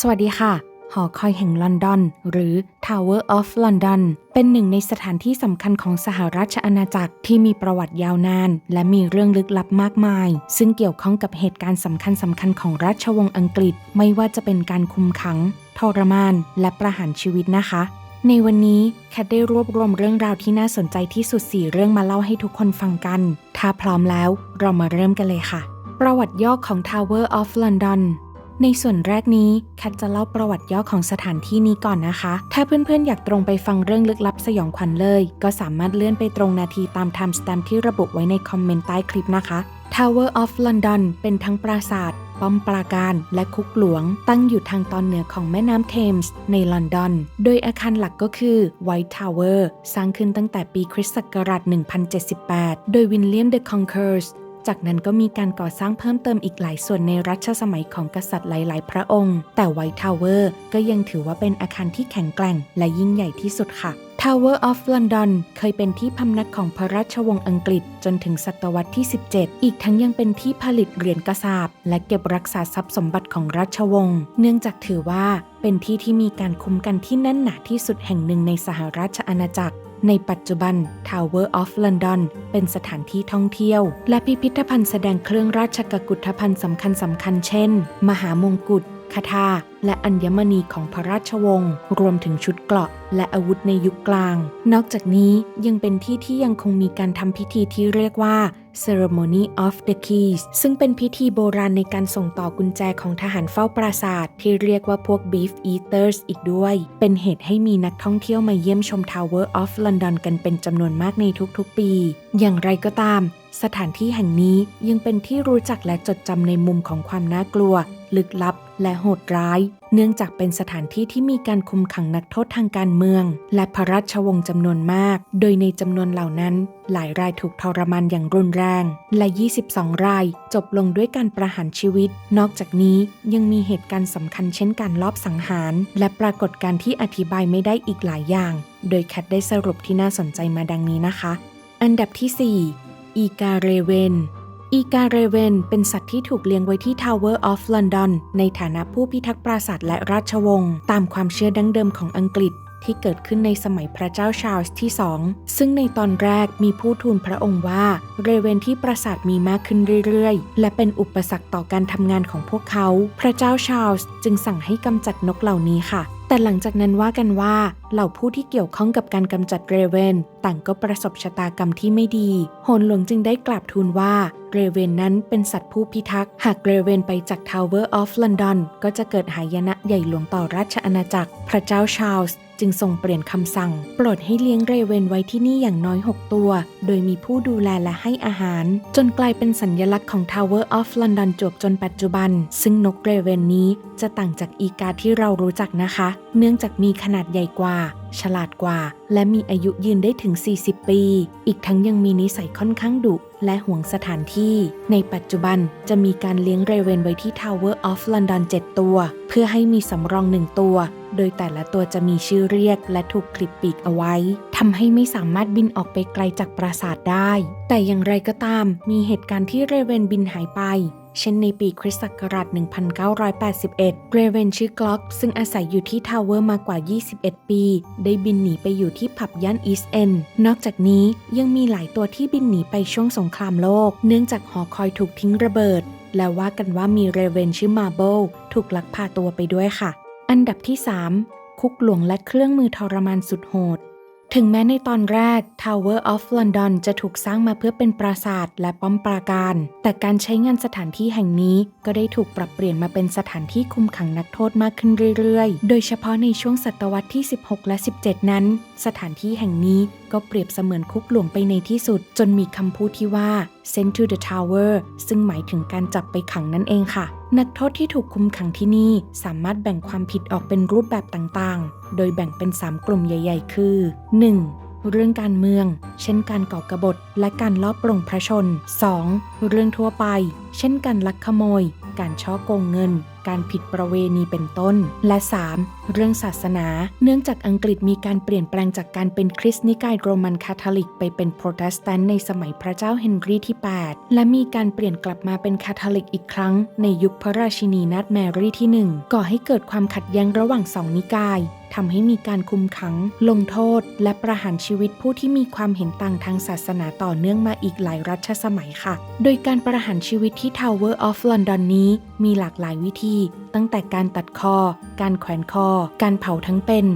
สวัสดีค่ะ หอคอยแห่งลอนดอน หรือ Tower of London เป็นหนึ่งในสถานที่สำคัญของสหราชอาณาจักรที่มีประวัติยาวนาน และมีเรื่องลึกลับมากมาย ซึ่งเกี่ยวข้องกับเหตุการณ์สำคัญสำคัญของราชวงศ์อังกฤษ ไม่ว่าจะเป็นการคุมขัง ทรมาน และประหารชีวิตนะคะ ในวันนี้แคทได้รวบรวมเรื่องราวที่น่าสนใจที่สุดสี่เรื่องมาเล่าให้ทุกคนฟังกัน ถ้าพร้อมแล้วเรามาเริ่มกันเลยค่ะ ประวัติย่อของ Tower of London ในส่วนแรกนี้แคทจะเล่าประวัติย่อของสถานที่นี้ก่อนนะคะ ถ้าเพื่อนๆ อยากตรงไปฟังเรื่องลึกลับสยองขวัญเลย ก็สามารถเลื่อนไปตรงนาทีตาม time stamp ที่ระบุไว้ในคอมเมนต์ใต้คลิปนะคะ Tower of London เป็นทั้งปราสาทป้อมปราการและคุกหลวง ตั้งอยู่ทางตอนเหนือของแม่น้ำเทมส์ในลอนดอน โดยอาคารหลักก็คือ White Tower สร้างขึ้นตั้งแต่ปีคริสต์ศักราช 1078 โดยวินเลียมเดอะคองเคอร์ส จากนั้นก็มีการก่อสร้างเพิ่มเติมอีกหลายส่วนในรัชสมัยของกษัตริย์หลาย ๆ พระองค์ แต่ไวท์ทาวเวอร์ก็ยังถือว่าเป็นอาคารที่แข็งแกร่ง และยิ่งใหญ่ที่สุดค่ะ Tower of London เคยเป็นที่พำนักของพระราชวงศ์อังกฤษจนถึงศตวรรษที่ 17 อีกทั้งยังเป็นที่ผลิตเหรียญกระสาบ และเก็บรักษาทรัพย์สมบัติของราชวงศ์ เนื่องจากถือว่าเป็นที่ที่มีการคุมกันที่แน่นหนาที่สุดแห่งหนึ่งในสหราชอาณาจักร ในปัจจุบัน Tower of London เป็นสถานที่ท่องเที่ยว และพิพิธภัณฑ์แสดงเครื่องราชกกุฏภัณฑ์สำคัญสำคัญๆเช่น มหามงกุฎคาถา และอัญมณีของพระราชวงศ์รวมถึงชุดเกราะและอาวุธในยุคกลาง นอกจากนี้ยังเป็นที่ที่ยังคงมีการทำพิธีที่เรียกว่า Ceremony of the Keys ซึ่งเป็นพิธีโบราณในการส่งต่อกุญแจของทหารเฝ้าปราสาท ที่เรียกว่าพวก Beef Eaters อีกด้วย เป็นเหตุให้มีนักท่องเที่ยวมาเยี่ยมชม Tower of London กันเป็นจำนวนมากในทุกๆปี อย่างไรก็ตาม สถานที่แห่งนี้ยังเป็นที่รู้จักและจดจำในมุมของความน่ากลัว ลึกลับและโหดร้ายเนื่องจากเป็นสถานที่ที่มีการคุมขังนักโทษทางการเมือง และพระราชวงศ์จำนวนมาก โดยในจำนวนเหล่านั้น หลายรายถูกทรมานอย่างรุนแรง และ 22 รายจบลงด้วยการประหารชีวิต นอกจากนี้ยังมีเหตุการณ์สำคัญเช่นการลอบสังหาร และปรากฏการที่อธิบายไม่ได้อีกหลายอย่าง โดยแคทได้สรุปที่น่าสนใจมาดังนี้นะคะ อันดับที่ 4 อีกาเรเวน อีกาเรเวนเป็นสัตว์ที่ถูกเลี้ยงไว้ที่ Tower of London ในฐานะผู้พิทักษ์ปราสาทและราชวงศ์ตามความเชื่อดั้งเดิมของอังกฤษที่เกิดขึ้นในสมัยพระเจ้าชาร์ลส์ที่ 2 ซึ่งในตอนแรกมีผู้ทูลพระองค์ว่า เรเวนที่ปราสาทมีมากขึ้นเรื่อยๆ และเป็นอุปสรรคต่อการทำงานของพวกเขา พระเจ้าชาร์ลส์จึงสั่งให้กำจัดนกเหล่านี้ค่ะ แต่หลังจากนั้นว่ากันว่า เหล่าผู้ที่เกี่ยวข้องกับการกำจัดเรเวนต่างก็ประสบชะตากรรมที่ไม่ดี โหนหลวงจึงได้กราบทูลว่าเรเวนนั้นเป็นสัตว์ผู้พิทักษ์ หากเรเวนไปจาก Tower of London ก็จะเกิดหายนะใหญ่หลวงต่อราชอาณาจักร พระเจ้าชาร์ลส์ จึงทรงเปลี่ยนคำสั่ง โปรดให้เลี้ยงเรเวนไว้ที่นี่อย่างน้อย 6 ตัว โดยมีผู้ดูแลและให้อาหาร จนกลายเป็นสัญญลักษณ์ของ Tower of London จวบจนปัจจุบัน ซึ่งนกเรเวนนี้จะต่างจากอีกาที่เรารู้จักนะคะ เนื่องจากมีขนาดใหญ่กว่า ฉลาดกว่า และมีอายุยืนได้ถึง 40 ปี อีกทั้งยังมีนิสัยค่อนข้างดุและห่วงสถานที่ ในปัจจุบันจะมีการเลี้ยงเรเวนไว้ที่ Tower of London 7 ตัว เพื่อให้มีสำรองหนึ่งตัว โดยแต่ละตัวจะมีชื่อเรียกและถูกคลิปปีกเอาไว้ทำให้ไม่สามารถบินออกไปไกลจากปราสาทได้ แต่อย่างไรก็ตาม มีเหตุการณ์ที่เรเวนบินหายไปเช่นในปีคริสต์ศักราช 1981 เรเวนชื่อกล็อก ซึ่งอาศัยอยู่ที่ทาวเวอร์มากว่า 21 ปี ได้บินหนีไปอยู่ที่ผับย่านอีสเอนนอกจากนี้ยังมีหลายตัวที่บินหนีไปช่วงสงครามโลก เนื่องจากหอคอยถูกทิ้งระเบิด และว่ากันว่ามีเรเวนชื่อมาเบิลถูกลักพาตัวไปด้วยค่ะ อันดับที่ 3 คุกหลวงและเครื่องมือทรมานสุดโหด ถึงแม้ในตอนแรก Tower of London จะถูกสร้างมาเพื่อเป็นปราสาทและป้อมปราการ แต่การใช้งานสถานที่แห่งนี้ก็ได้ถูกปรับเปลี่ยนมาเป็นสถานที่คุมขังนักโทษมากขึ้นเรื่อยๆ โดยเฉพาะในช่วงศตวรรษที่ 16 และ 17 นั้น สถานที่แห่งนี้ก็เปรียบเสมือนคุกหลวงไปในที่สุด จนมีคำพูดที่ว่า sent to the tower ซึ่งหมายถึงการจับไปขังนั่นเองค่ะ นักโทษที่ถูกคุมขังที่นี่สามารถแบ่งความผิดออกเป็นรูปแบบต่างๆ โดยแบ่งเป็น 3 กลุ่มใหญ่ ๆ คือ 1. เรื่องการเมือง เช่นการก่อกบฏและการลอบปลงพระชน 2. เรื่องทั่วไป เช่นการลักขโมย การช่อโกงเงิน การผิดประเวณีเป็นต้น และ 3. เรื่องศาสนา เนื่องจากอังกฤษมีการเปลี่ยนแปลงจากการเป็นคริสต์นิกายโรมันคาทอลิก ไปเป็นโปรเตสแตนต์ในสมัยพระเจ้าเฮนรีที่ 8 และมีการเปลี่ยนกลับมาเป็นคาทอลิกอีกครั้ง ในยุคพระราชินีนาถแมรี่ที่ 1 ก่อให้เกิดความขัดแย้งระหว่างสองนิกาย ทำให้มีการคุมขัง ลงโทษ และประหารชีวิตผู้ที่มีความเห็นต่างทางศาสนาต่อเนื่องมาอีกหลายรัชสมัยค่ะ โดยการประหารชีวิตที่ Tower of London นี้มีหลากหลายวิธี ตั้งแต่การตัดคอ การแขวนคอ การเผาทั้งเป็น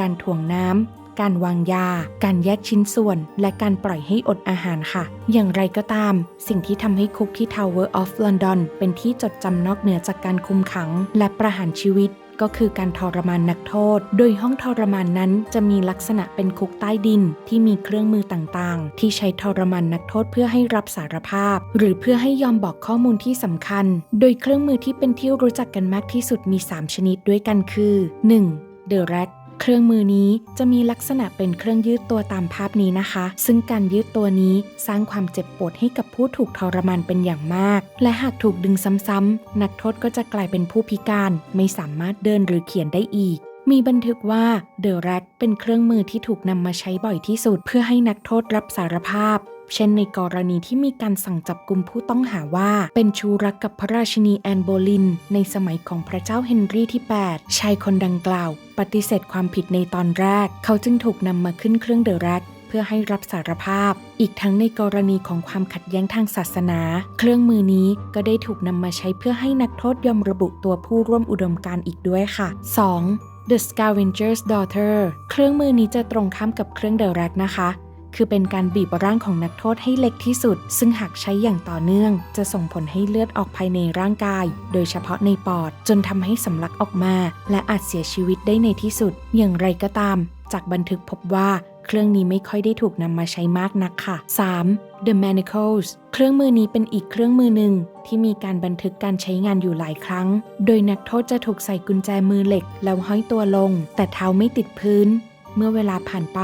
การถ่วงน้ำการวางยา การแยกชิ้นส่วน และการปล่อยให้อดอาหารค่ะ อย่างไรก็ตาม สิ่งที่ทำให้คุกที่ Tower of London เป็นที่จดจำนอกเหนือจากการคุมขัง และประหารชีวิต ก็คือการทรมานนักโทษ โดยห้องทรมานนั้นจะมีลักษณะเป็นคุกใต้ดินที่มีเครื่องมือต่างๆ ที่ใช้ทรมานนักโทษเพื่อให้รับสารภาพ หรือเพื่อให้ยอมบอกข้อมูลที่สำคัญ โดยเครื่องมือที่เป็นที่รู้จักกันมากที่สุดมี 3 ชนิดด้วยกันคือ 1. The Rack เครื่องมือนี้จะมีลักษณะเป็นเครื่องยืดตัวตามภาพนี้นะคะ ซึ่งการยืดตัวนี้สร้างความเจ็บปวดให้กับผู้ถูกทรมานเป็นอย่างมาก และหากถูกดึงซ้ำๆนักโทษก็จะกลายเป็นผู้พิการ ไม่สามารถเดินหรือเขียนได้อีก มีบันทึกว่า The Rack เป็นเครื่องมือที่ถูกนำมาใช้บ่อยที่สุด เพื่อให้นักโทษรับสารภาพ เช่นในกรณีที่มีการสั่งจับกลุ่มผู้ต้องหาว่า เป็นชูรักกับพระราชินีแอนโบลิน ในสมัยของพระเจ้าเฮนรี่ที่ 8 ชายคนดังกล่าว ปฏิเสธความผิดในตอนแรก เขาจึงถูกนำมาขึ้นเครื่องเดอะแร็กเพื่อให้รับสารภาพ อีกทั้งในกรณีของความขัดแย้งทางศาสนา เครื่องมือนี้ก็ได้ถูกนำมาใช้เพื่อให้นักโทษยอมระบุตัวผู้ร่วมอุดมการ์อีกด้วยค่ะ 2. The Scavenger's Daughter เครื่องมือนี้จะตรงข้ามกับเครื่องเดอร็กนะคะ คือเป็นการบีบร่างของนักโทษให้เล็กที่สุด ซึ่งหากใช้อย่างต่อเนื่อง จะส่งผลให้เลือดออกภายในร่างกาย โดยเฉพาะในปอด จนทำให้สำลักออกมา และอาจเสียชีวิตได้ในที่สุด อย่างไรก็ตาม จากบันทึกพบว่าเครื่องนี้ไม่ค่อยได้ถูกนำมาใช้มากนักค่ะ 3. The Manacles เครื่องมือนี้เป็นอีกเครื่องมือหนึ่งที่มีการบันทึกการใช้งานอยู่หลายครั้ง โดยนักโทษจะถูกใส่กุญแจมือเหล็กแล้วห้อยตัวลง แต่เท้าไม่ติดพื้น เมื่อเวลาผ่านไป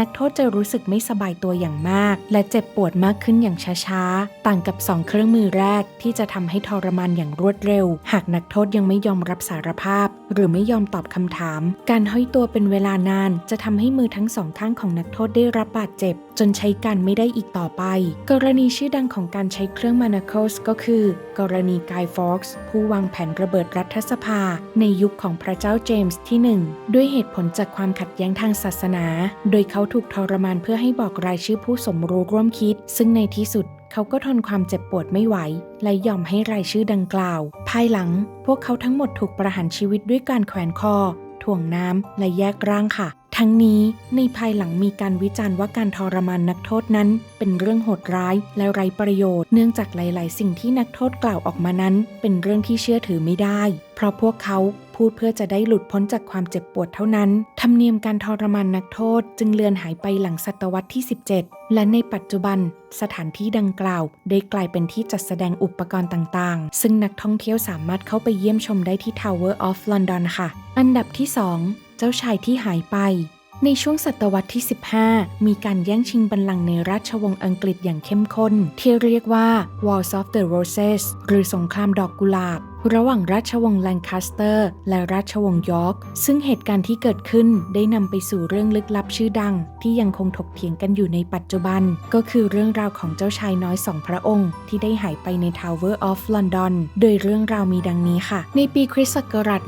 นักโทษจะรู้สึกไม่สบายตัวอย่างมาก และเจ็บปวดมากขึ้นอย่างช้าๆ ต่างกับ 2 เครื่องมือแรกที่จะทำให้ทรมานอย่างรวดเร็ว หากนักโทษยังไม่ยอมรับสารภาพ หรือไม่ยอมตอบคำถาม การห้อยตัวเป็นเวลานานจะทำให้มือทั้งสองข้างของนักโทษได้รับบาดเจ็บ จนใช้การไม่ได้อีกต่อไป กรณีชื่อดังของการใช้เครื่อง Manacles ก็คือ กรณีกายฟ็อกส์ผู้วางแผนระเบิดรัฐสภา ในยุคของพระเจ้าเจมส์ที่ 1 ด้วยเหตุผลจากความขัดแย้งทางศาสนา โดยเขาถูกทรมานเพื่อให้บอกรายชื่อผู้สมรู้ร่วมคิด ซึ่งในที่สุดเขาก็ทนความเจ็บปวดไม่ไหว และยอมให้รายชื่อดังกล่าว ภายหลัง พวกเขาทั้งหมดถูกประหารชีวิตด้วยการแขวนคอ ถ่วงน้ำ และแยกร่างค่ะ ทั้งนี้ในภายหลังมีการวิจารณ์ว่าการทรมานนักโทษนั้น เป็นเรื่องโหดร้ายและไร้ประโยชน์ เนื่องจากหลาย ๆ สิ่งที่นักโทษกล่าวออกมานั้น เป็นเรื่องที่เชื่อถือไม่ได้ เพราะพวกเขา พูดเพื่อจะได้หลุดพ้นจากความเจ็บปวดเท่านั้น ธรรมเนียมการทรมานนักโทษจึงเลือนหายไปหลังศตวรรษที่ 17 และในปัจจุบันสถานที่ดังกล่าว ได้กลายเป็นที่จัดแสดงอุปกรณ์ต่างๆ ซึ่งนักท่องเที่ยวสามารถเข้าไปเยี่ยมชมได้ที่ Tower of London ค่ะ อันดับที่ 2 เจ้าชายที่หายไปในช่วงศตวรรษที่ 15 มีการแย่งชิงบัลลังก์ในราชวงศ์อังกฤษอย่างเข้มข้น ที่เรียกว่า Wars of the Roses หรือสงครามดอกกุหลาบ ระหว่างราชวงศ์แลงคาสเตอร์ และราชวงศ์ยอร์กซึ่งเหตุการณ์ที่เกิดขึ้นได้นำไปสู่เรื่องลึกลับชื่อดัง ที่ยังคงถกเถียงกันอยู่ในปัจจุบัน ก็คือเรื่องราวของเจ้าชายน้อยสองพระองค์ ที่ได้หายไปใน Tower of London โดยเรื่องราวมีดังนี้ค่ะ ในปีคริสต์ศักราช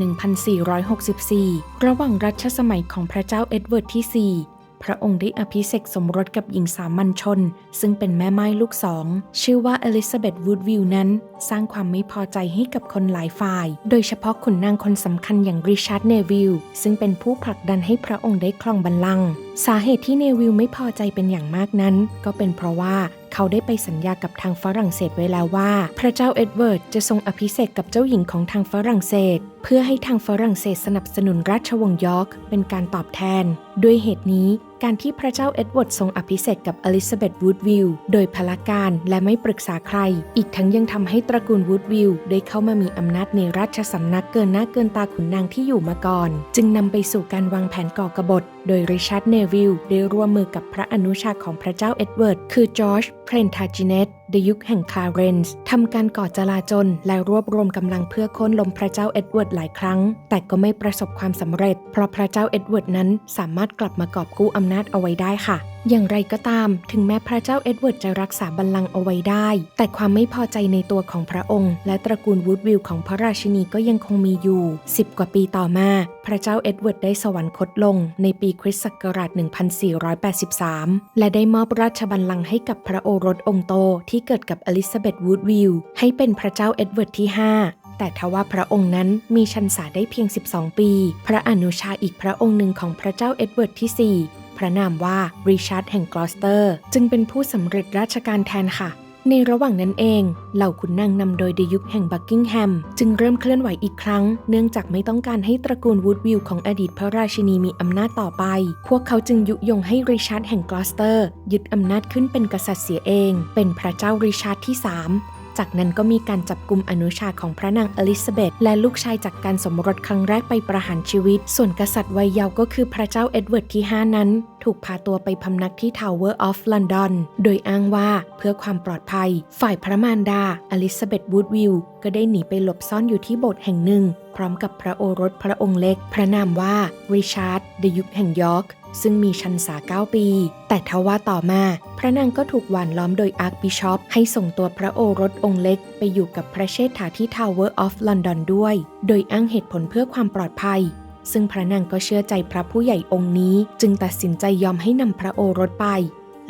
1464 ระหว่างรัชสมัยของพระเจ้าเอ็ดเวิร์ดที่ 4 พระองค์ได้อภิเษกสมรสกับหญิงสามัญชน ซึ่งเป็นแม่ไม้ลูกสอง ชื่อว่าอลิซาเบธวูดวิลนั้น สร้างความไม่พอใจให้กับคนหลายฝ่าย โดยเฉพาะขุนนางคนสำคัญอย่างริชาร์ดเนวิลซึ่งเป็นผู้ผลักดันให้พระองค์ได้ครองบัลลังก์สาเหตุที่เนวิลไม่พอใจเป็นอย่างมากนั้น ก็เป็นเพราะว่าเขาได้ไปสัญญากับทางฝรั่งเศสไว้แล้วว่า พระเจ้าเอ็ดเวิร์ดจะทรงอภิเษกกับเจ้าหญิงของทางฝรั่งเศส เพื่อให้ทางฝรั่งเศสสนับสนุนราชวงศ์ยอร์กเป็นการตอบแทน ด้วยเหตุนี้ การที่พระเจ้าเอ็ดเวิร์ดทรงอภิเษกกับอลิซาเบธวูดวิลโดยพละการและไม่ปรึกษาใคร อีกทั้งยังทำให้ตระกูลวูดวิลได้เข้ามามีอำนาจในราชสำนักเกินหน้าเกินตาขุนนางที่อยู่มาก่อน จึงนำไปสู่การวางแผนก่อกบฏ โดยริชาร์ดเนวิลได้ร่วมมือกับพระอนุชาของพระเจ้าเอ็ดเวิร์ดคือจอร์จเพลนทาจิเนตในยุคแห่งคลาเรนส์ทำการก่อจลาจลและรวบรวมกำลังเพื่อโค่นล้มพระเจ้าเอ็ดเวิร์ดหลายครั้ง แต่ก็ไม่ประสบความสำเร็จ เพราะพระเจ้าเอ็ดเวิร์ดนั้นสามารถกลับมากอบกู้อำนาจเอาไว้ได้ค่ะอย่างไรก็ตาม ถึงแม้พระเจ้าเอ็ดเวิร์ดจะรักษาบัลลังก์เอาไว้ได้ แต่ความไม่พอใจในตัวของพระองค์ และตระกูลวูดวิลของพระราชินีก็ยังคงมีอยู่ 10 กว่าปีต่อมา พระเจ้าเอ็ดเวิร์ดได้สวรรคตลงในปีคริสต์ศักราช 1483 และได้มอบราชบัลลังก์ให้กับพระโอรสองค์โตที่เกิดกับอลิซาเบธวูดวิลให้เป็นพระเจ้าเอ็ดเวิร์ดที่ 5แต่ทว่าพระองค์นั้นมีชันษาได้เพียง 12 ปี พระอนุชาอีกพระองค์หนึ่งของพระเจ้าเอ็ดเวิร์ดที่ 4 พระนามว่าริชาร์ดแห่งกลอสเตอร์ จึงเป็นผู้สำเร็จราชการแทนค่ะ ในระหว่างนั้นเอง เหล่าขุนนางนำโดยเดยุคแห่งบักกิงแฮม จึงเริ่มเคลื่อนไหวอีกครั้ง เนื่องจากไม่ต้องการให้ตระกูลวูดวิลของอดีตพระราชินีมีอำนาจต่อไป พวกเขาจึงยุยงให้ริชาร์ดแห่งกลอสเตอร์ ยึดอำนาจขึ้นเป็นกษัตริย์เสียเอง เป็นพระเจ้าริชาร์ดที่ 3 จากนั้นก็มีการจับกลุ่มอนุชาของพระนางอลิซาเบธและลูกชายจากการสมรสครั้งแรกไปประหารชีวิต ส่วนกษัตริย์วัยเยาว์ก็คือพระเจ้าเอ็ดเวิร์ดที่ 5 นั้น ถูกพาตัวไปพำนักที่ Tower of London โดยอ้างว่าเพื่อความปลอดภัย ฝ่ายพระมารดาอลิซาเบธวูดวิลก็ได้หนีไปหลบซ่อนอยู่ที่โบสถ์แห่งหนึ่ง พร้อมกับพระโอรสพระองค์เล็ก พระนามว่าริชาร์ดเดยุคแห่งยอร์ก ซึ่งมีชันษา 9 ปี แต่ทว่าต่อมา พระนางก็ถูกหว่านล้อมโดยอาร์คบิชอปให้ส่งตัวพระโอรสองค์เล็ก ไปอยู่กับพระเชษฐาที่ Tower of London ด้วย โดยอ้างเหตุผลเพื่อความปลอดภัย ซึ่งพระนางก็เชื่อใจพระผู้ใหญ่องค์นี้ จึงตัดสินใจยอมให้นำพระโอรสไป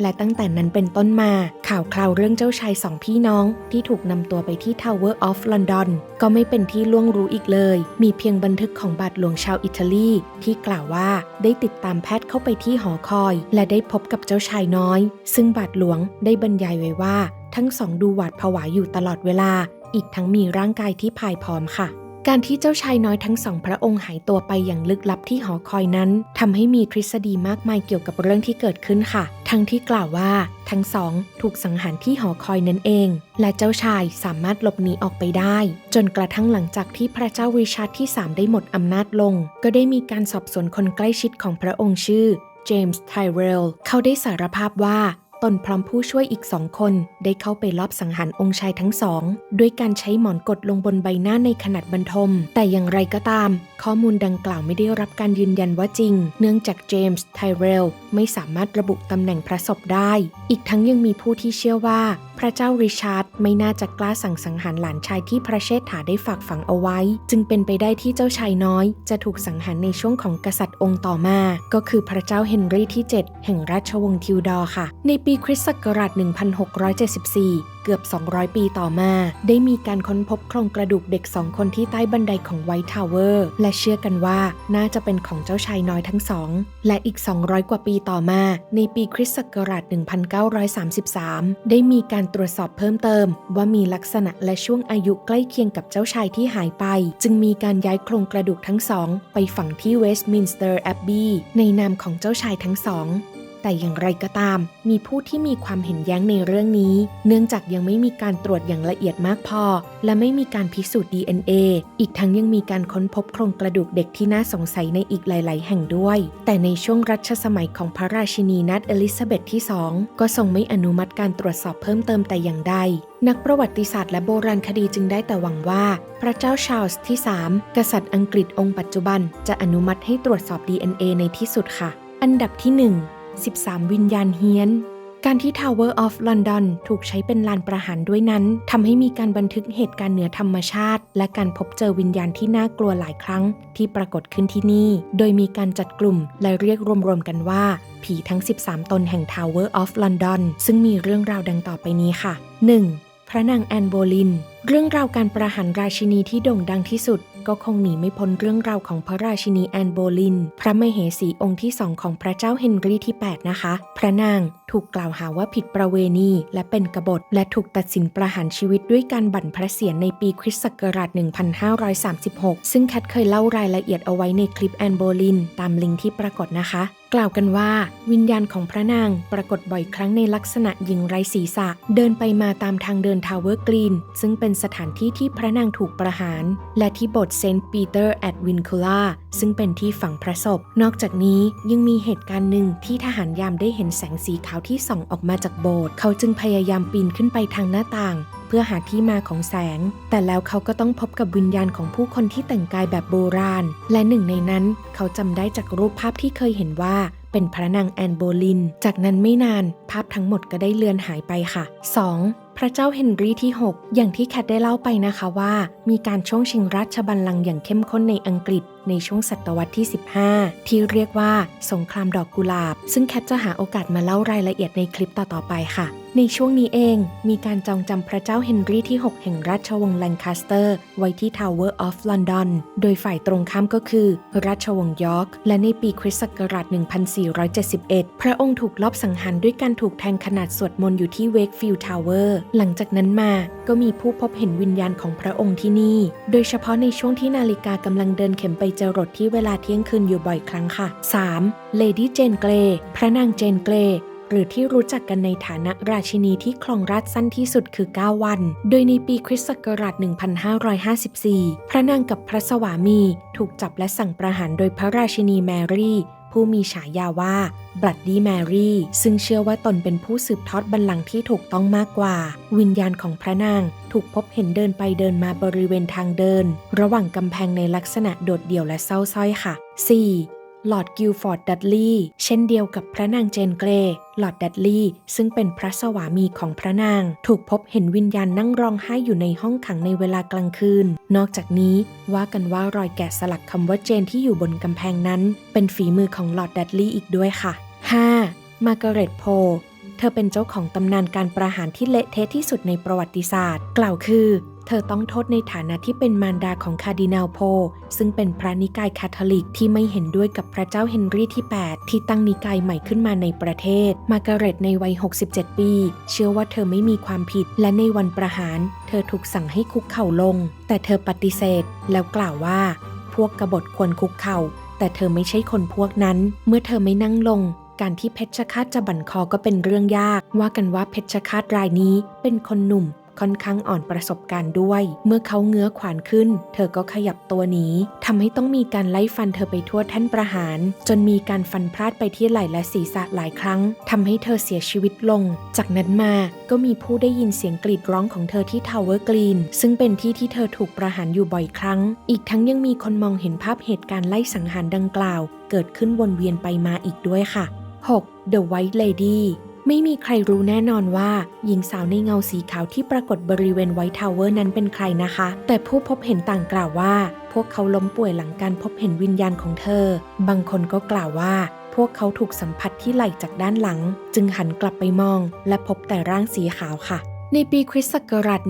และตั้งแต่นั้นเป็นต้นมาข่าวคราวเรื่องเจ้าชายสองพี่น้อง ที่ถูกนำตัวไปที่ Tower of London ก็ไม่เป็นที่ล่วงรู้อีกเลย มีเพียงบันทึกของบาทหลวงชาวอิตาลี ที่กล่าวว่าได้ติดตามแพทย์เข้าไปที่หอคอย และได้พบกับเจ้าชายน้อย ซึ่งบาทหลวงได้บรรยายไว้ว่า ทั้งสองดูหวาดผวาอยู่ตลอดเวลา อีกทั้งมีร่างกายที่พายพร้อมค่ะ การที่เจ้าชายน้อยทั้งสองพระองค์หายตัวไปอย่างลึกลับที่หอคอยนั้นทำให้มีทฤษฎีมากมายเกี่ยวกับเรื่องที่เกิดขึ้นค่ะ ทั้งที่กล่าวว่าทั้งสองถูกสังหารที่หอคอยนั่นเอง และเจ้าชายสามารถหลบหนีออกไปได้ จนกระทั่งหลังจากที่พระเจ้าริชาร์ดที่ 3 ได้หมดอำนาจลง ก็ได้มีการสอบสวนคนใกล้ชิดของพระองค์ชื่อเจมส์ไทเรลเขาได้สารภาพว่า ตนพร้อมผู้ช่วยอีกสองคนได้เข้าไปลอบสังหารองค์ชายทั้งสอง ด้วยการใช้หมอนกดลงบนใบหน้าในขนาดบรรทม แต่อย่างไรก็ตาม ข้อมูลดังกล่าวไม่ได้รับการยืนยันว่าจริง เนื่องจากเจมส์ไทเรลไม่สามารถระบุตำแหน่งพระศพได้ อีกทั้งยังมีผู้ที่เชื่อว่า พระเจ้าริชาร์ดไม่น่าจะกล้าสั่งสังหารหลานชายที่พระเชษฐาได้ฝากฝังเอาไว้ จึงเป็นไปได้ที่เจ้าชายน้อย จะถูกสังหารในช่วงของกษัตริย์องค์ต่อมา ก็คือพระเจ้าเฮนรี่ที่ 7 แห่งราชวงศ์ทิวดอร์ค่ะ ในปีคริสต์ศักราช 1674 เกือบ 200 ปีต่อมา ได้มีการค้นพบโครงกระดูกเด็กสองคนที่ใต้บันไดของไวท์ทาวเวอร์ และเชื่อกันว่าน่าจะเป็นของเจ้าชายน้อยทั้งสอง และอีก 200 กว่าปีต่อมา ในปีคริสต์ศักราช 1933 ได้มีการตรวจสอบเพิ่มเติม ว่ามีลักษณะและช่วงอายุใกล้เคียงกับเจ้าชายที่หายไป จึงมีการย้ายโครงกระดูกทั้งสอง ไปฝังที่เวสต์มินสเตอร์แอบบีในนามของเจ้าชายทั้งสอง แต่อย่างไรก็ตาม มีผู้ที่มีความเห็นแย้งในเรื่องนี้ เนื่องจากยังไม่มีการตรวจอย่างละเอียดมากพอ และไม่มีการพิสูจน์ DNA อีกทั้งยังมีการค้นพบโครงกระดูกเด็กที่น่าสงสัยในอีกหลาย ๆ แห่งด้วย แต่ในช่วงรัชสมัยของพระราชินีนัดเอลิซาเบธที่ 2 ก็ทรงไม่อนุมัติการตรวจสอบเพิ่มเติมแต่อย่างใดนักประวัติศาสตร์และโบราณคดีจึงได้แต่หวังว่า พระเจ้าชาร์ลส์ที่ 3 กษัตริย์อังกฤษองค์ปัจจุบัน จะอนุมัติให้ตรวจสอบ DNA ในที่สุดค่ะ อันดับที่ 1 13 วิญญาณเฮี้ยน การที่ Tower of London ถูกใช้เป็นลานประหารด้วยนั้นทำให้มีการบันทึกเหตุการณ์เหนือธรรมชาติ และการพบเจอวิญญาณที่น่ากลัวหลายครั้ง ที่ปรากฏขึ้นที่นี่ โดยมีการจัดกลุ่มและเรียกรวมๆกันว่า ผีทั้ง 13 ตนแห่ง Tower of London ซึ่งมีเรื่องราวดังต่อไปนี้ค่ะ 1. พระนางแอนโบลิน เรื่องราวการประหารราชินีที่โด่งดังที่สุด ก็คงหนีไม่พ้นเรื่องราวของพระราชินีแอนโบลิน พระมเหสีองค์ที่สองของพระเจ้าเฮนรี่ที่ 8 นะคะ พระนางถูกกล่าวหาว่าผิดประเวณีและเป็นกบฏ และถูกตัดสินประหารชีวิตด้วยการบั่นพระเศียรในปีคริสต์ศักราช 1536 ซึ่งแคทเคยเล่ารายละเอียดเอาไว้ในคลิปแอนโบลิน ตามลิงก์ที่ปรากฏนะคะกล่าวกันว่า วิญญาณของพระนางปรากฏบ่อยครั้งในลักษณะหญิงไร้ศีรษะ เดินไปมาตามทางเดินทาวเวอร์กรีน ซึ่งเป็นสถานที่ที่พระนางถูกประหาร และที่โบสถ์เซนต์ปีเตอร์แอดวินคูล่าซึ่งเป็นที่ฝังพระศพ นอกจากนี้ยังมีเหตุการณ์หนึ่งที่ทหารยามได้เห็นแสงสีขาวที่ส่องออกมาจากโบสถ์เขาจึงพยายามปีนขึ้นไปทางหน้าต่าง เพื่อหาที่มาของแสง แต่แล้วเขาก็ต้องพบกับวิญญาณของผู้คนที่แต่งกายแบบโบราณ และหนึ่งในนั้นเขาจำได้จากรูปภาพที่เคยเห็นว่าเป็นพระนางแอนโบลิน จากนั้นไม่นานภาพทั้งหมดก็ได้เลือนหายไปค่ะ 2. พระเจ้าเฮนรีที่ 6 อย่างที่แคทได้เล่าไปนะคะว่า มีการช่วงชิงราชบัลลังก์อย่างเข้มข้นในอังกฤษ ในช่วงศตวรรษที่ 15 ที่เรียกว่าสงครามดอกกุหลาบ ซึ่งแคทจะหาโอกาสมาเล่ารายละเอียดในคลิปต่อๆไปค่ะ ในช่วงนี้เองมีการจองจำพระเจ้าเฮนรี่ที่ 6 แห่งราชวงศ์แลงคาสเตอร์ ไว้ที่ Tower of London โดยฝ่ายตรงข้ามก็คือ ราชวงศ์ยอร์กและในปีคริสต์ศักราช 1471 พระองค์ถูกลอบสังหารด้วยการถูกแทงขนาดสวดมนต์อยู่ที่เวกฟิลด์ทาวเวอร์หลังจากนั้นมาก็มีผู้พบเห็นวิญญาณของพระองค์ที่นี่ โดยเฉพาะในช่วงที่นาฬิกากำลังเดินเข็มไปจรดที่เวลาเที่ยงคืนอยู่บ่อยครั้งค่ะ 3. เลดี้เจนเกรพระนางเจนเกรหรือที่รู้จักกันในฐานะราชินีที่ครองราชสั้นที่สุดคือ 9 วัน โดยในปีคริสต์ศักราช 1554 พระนางกับพระสวามี ถูกจับและสั่งประหารโดยพระราชินีแมรี่ ผู้มีฉายาว่าบลัดดี้แมรี่ ซึ่งเชื่อว่าตนเป็นผู้สืบทอดบัลลังก์ที่ถูกต้องมากกว่า วิญญาณของพระนางถูกพบเห็นเดินไปเดินมาบริเวณทางเดิน ระหว่างกำแพงในลักษณะโดดเดี่ยวและเศร้าส้อยค่ะ 4. ลอร์ดกิลฟอร์ดดัตลีย์เช่นเดียวกับพระนางเจนเกรลอร์ดดัตลีย์ซึ่งเป็นพระสวามีของพระนาง ถูกพบเห็นวิญญาณนั่งร้องไห้อยู่ในห้องขังในเวลากลางคืน นอกจากนี้ว่ากันว่ารอยแกะสลักคำว่าเจนที่อยู่บนกำแพงนั้น เป็นฝีมือของลอร์ดดัตลีย์อีกด้วยค่ะ 5. มาร์กาเร็ตโพเธอเป็นเจ้าของตำนานการประหารที่เละเทะที่สุดในประวัติศาสตร์ กล่าวคือ เธอต้องโทษในฐานะที่เป็นมารดาของคาร์ดินัลโพ ซึ่งเป็นพระนิกายคาทอลิกที่ไม่เห็นด้วยกับพระเจ้าเฮนรี่ที่ 8 ที่ตั้งนิกายใหม่ขึ้นมาในประเทศ มาร์กาเร็ตในวัย 67 ปี เชื่อว่าเธอไม่มีความผิด และในวันประหาร เธอถูกสั่งให้คุกเข่าลง แต่เธอปฏิเสธ แล้วกล่าวว่า พวกกบฏควรคุกเข่า แต่เธอไม่ใช่คนพวกนั้น เมื่อเธอไม่นั่งลงการที่เพชฌฆาตจะบั่นคอก็เป็นเรื่องยาก ว่ากันว่าเพชฌฆาตรายนี้เป็นคนหนุ่ม ค่อนข้างอ่อนประสบการณ์ด้วย เมื่อเขาเงื้อขวานขึ้น เธอก็ขยับตัวหนีทำให้ต้องมีการไล่ฟันเธอไปทั่วแท่นประหาร จนมีการฟันพลาดไปที่ไหล่และศีรษะหลายครั้งทำให้เธอเสียชีวิตลง จากนั้นมาก็มีผู้ได้ยินเสียงกรีดร้องของเธอที่ทาวเวอร์กรีนซึ่งเป็นที่ที่เธอถูกประหารอยู่บ่อยครั้ง อีกทั้งยังมีคนมองเห็นภาพเหตุการณ์ไล่สังหารดังกล่าว เกิดขึ้นวนเวียนไปมาอีกด้วยค่ะ 6. The White Lady ไม่มีใครรู้แน่นอนว่า หญิงสาวในเงาสีขาวที่ปรากฏบริเวณไวท์ทาวเวอร์นั้นเป็นใครนะคะ แต่ผู้พบเห็นต่างกล่าวว่า พวกเขาล้มป่วยหลังการพบเห็นวิญญาณของเธอ บางคนก็กล่าวว่า พวกเขาถูกสัมผัสที่ไหล่จากด้านหลัง จึงหันกลับไปมอง และพบแต่ร่างสีขาวค่ะ ในปีคริสต์ศักราช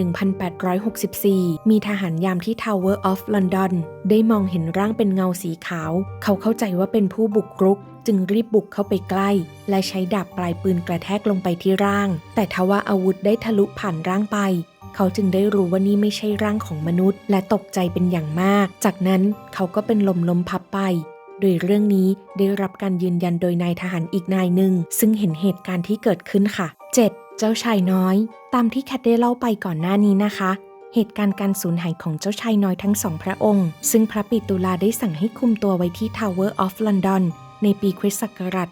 1864 มีทหารยามที่ Tower of London ได้มองเห็นร่างเป็นเงาสีขาว เขาเข้าใจว่าเป็นผู้บุกรุก จึงรีบบุกเข้าไปใกล้ และใช้ดาบปลายปืนกระแทกลงไปที่ร่าง แต่ทว่าอาวุธได้ทะลุผ่านร่างไป เขาจึงได้รู้ว่านี่ไม่ใช่ร่างของมนุษย์ และตกใจเป็นอย่างมาก จากนั้นเขาก็เป็นลมล้มพับไปโดยเรื่องนี้ได้รับการยืนยันโดยนายทหารอีกนายหนึ่งซึ่งเห็นเหตุการณ์ที่เกิดขึ้นค่ะ 7. เจ้าชายน้อย ตามที่แคทได้เล่าไปก่อนหน้านี้นะคะ เหตุการณ์การสูญหายของเจ้าชายน้อยทั้งสองพระองค์ ซึ่งพระปิตุลาได้สั่งให้คุมตัวไว้ที่ Tower of London ในปีคริสต์ศักราช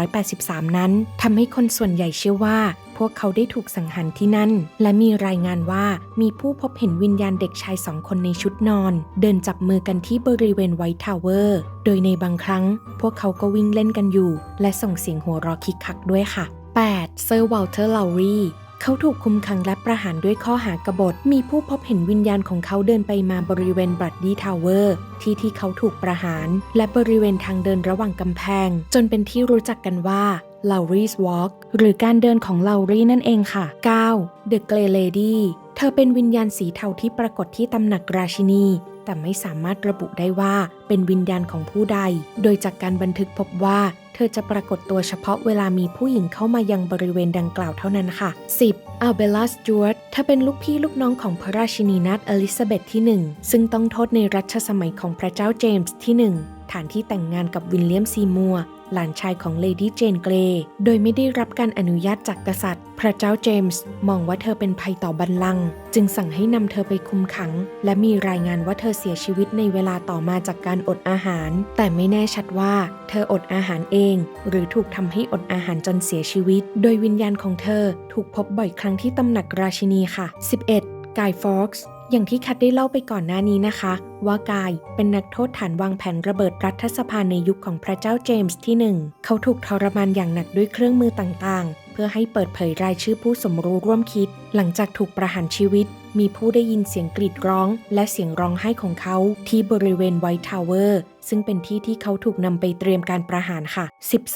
1483 นั้นทำให้คนส่วนใหญ่เชื่อว่า พวกเขาได้ถูกสังหารที่นั่น และมีรายงานว่ามีผู้พบเห็นวิญญาณเด็กชายสองคนในชุดนอน เดินจับมือกันที่บริเวณไวท์ทาวเวอร์ โดยในบางครั้ง พวกเขาก็วิ่งเล่นกันอยู่ และส่งเสียงหัวเราะคิกคักด้วยค่ะ 8. เซอร์วอลเตอร์ลาวรีเขาถูกคุมขังและประหารด้วยข้อหากบฏ มีผู้พบเห็นวิญญาณของเขาเดินไปมาบริเวณบัดดี้ทาวเวอร์ที่ที่เขาถูกประหาร และบริเวณทางเดินระหว่างกำแพง จนเป็นที่รู้จักกันว่า Lowry's Walk หรือการเดินของ Lowry นั่นเองค่ะ 9. The Grey Lady เธอเป็นวิญญาณสีเทาที่ปรากฏที่ตำหนักราชินี แต่ไม่สามารถระบุได้ว่าเป็นวิญญาณของผู้ใด โดยจากการบันทึกพบว่า อจะปรากฏตัวเฉพาะเวลามีผู้หญิงเข้ามายังบริเวณดังกล่าวเท่านั้นค่ะ 10. อัลเบล่าสจวตเธอเป็นลูกพี่ลูกน้องของพระราชินีนาถอลิซาเบธที่ 1 ซึ่งต้องโทษในรัชสมัยของพระเจ้าเจมส์ที่ 1 ฐานที่แต่งงานกับวิลเลียมซีมัว หลานชายของเลดี้เจนเกรย์โดยไม่ได้รับการอนุญาตจากกษัตริย์ พระเจ้าเจมส์มองว่าเธอเป็นภัยต่อบัลลังก์จึงสั่งให้นำเธอไปคุมขัง และมีรายงานว่าเธอเสียชีวิตในเวลาต่อมาจากการอดอาหาร แต่ไม่แน่ชัดว่าเธออดอาหารเอง หรือถูกทำให้อดอาหารจนเสียชีวิต โดยวิญญาณของเธอถูกพบบ่อยครั้งที่ตำหนักราชินีค่ะ 11. กายฟ็อกซ์ อย่างที่คัดได้เล่าไปก่อนหน้านี้นะคะ ว่ากายเป็นนักโทษฐานวางแผนระเบิดรัฐสภาในยุคของพระเจ้าเจมส์ที่หนึ่งเขาถูกทรมานอย่างหนักด้วยเครื่องมือต่างๆ เพื่อให้เปิดเผยรายชื่อผู้สมรู้ร่วมคิด หลังจากถูกประหารชีวิต มีผู้ได้ยินเสียงกรีดร้อง และเสียงร้องไห้ของเขาที่บริเวณไวท์ทาวเวอร์ซึ่งเป็นที่ที่เขาถูกนำไปเตรียมการประหารค่ะ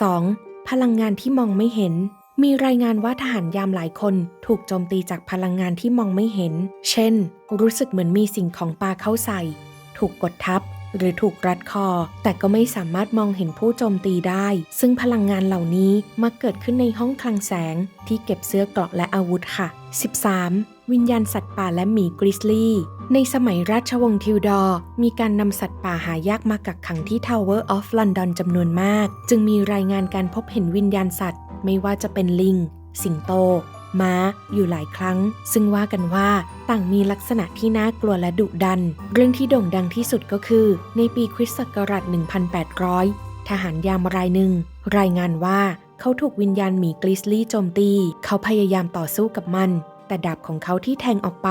12. พลังงานที่มองไม่เห็นมีรายงานว่าทหารยามหลายคนถูกโจมตีจากพลังงานที่มองไม่เห็น เช่น รู้สึกเหมือนมีสิ่งของปลาเข้าใส่ ถูกกดทับ หรือถูกรัดคอ แต่ก็ไม่สามารถมองเห็นผู้โจมตีได้ ซึ่งพลังงานเหล่านี้มักเกิดขึ้นในห้องคลังแสง ที่เก็บเสื้อเกราะและอาวุธค่ะ 13. วิญญาณสัตว์ป่าและหมีกริซลี่ในสมัยราชวงศ์ทิวดอร์ มีการนำสัตว์ป่าหายากมากักขังที่ Tower of London จำนวนมาก จึงมีรายงานการพบเห็นวิญญาณสัตว์ ไม่ว่าจะเป็นลิง สิงโต ม้าอยู่หลายครั้ง ซึ่งว่ากันว่าต่างมีลักษณะที่น่ากลัวและดุดัน เรื่องที่โด่งดังที่สุดก็คือ ในปีคริสต์ศักราช 1800 ทหารยามรายหนึ่ง รายงานว่าเขาถูกวิญญาณหมีกริซลี่โจมตี เขาพยายามต่อสู้กับมัน แต่ดาบของเขาที่แทงออกไป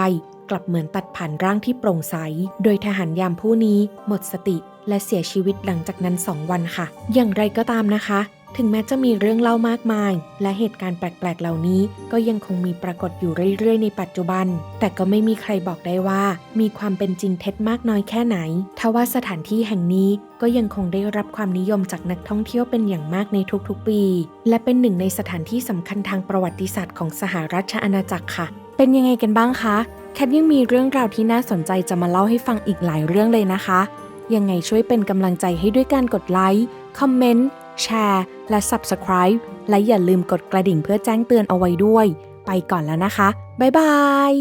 กลับเหมือนตัดผ่านร่างที่โปร่งใส โดยทหารยามผู้นี้หมดสติและเสียชีวิตหลังจากนั้น 2 วันค่ะ อย่างไรก็ตามนะคะ ถึงแม้จะมีเรื่องเล่ามากมาย และเหตุการณ์แปลกๆ เหล่านี้ก็ยังคงมีปรากฏอยู่เรื่อยๆ ในปัจจุบัน แต่ก็ไม่มีใครบอกได้ว่า มีความเป็นจริงเท็จมากน้อยแค่ไหนทว่าสถานที่แห่งนี้ก็ยังคงได้รับความนิยมจากนักท่องเที่ยวเป็นอย่างมากในทุกๆ ปี และเป็นหนึ่งในสถานที่สำคัญทางประวัติศาสตร์ของสหราชอาณาจักรค่ะ เป็นยังไงกันบ้างคะ แคทยังมีเรื่องราวที่น่าสนใจจะมาเล่าให้ฟังอีกหลายเรื่องเลยนะคะ ยังไงช่วยเป็นกำลังใจให้ด้วยการกดไลค์ คอมเมนต์ แชร์และ Subscribe และอย่าลืมกดกระดิ่งเพื่อแจ้งเตือนเอาไว้ด้วย ไปก่อนแล้วนะคะ บ๊ายบาย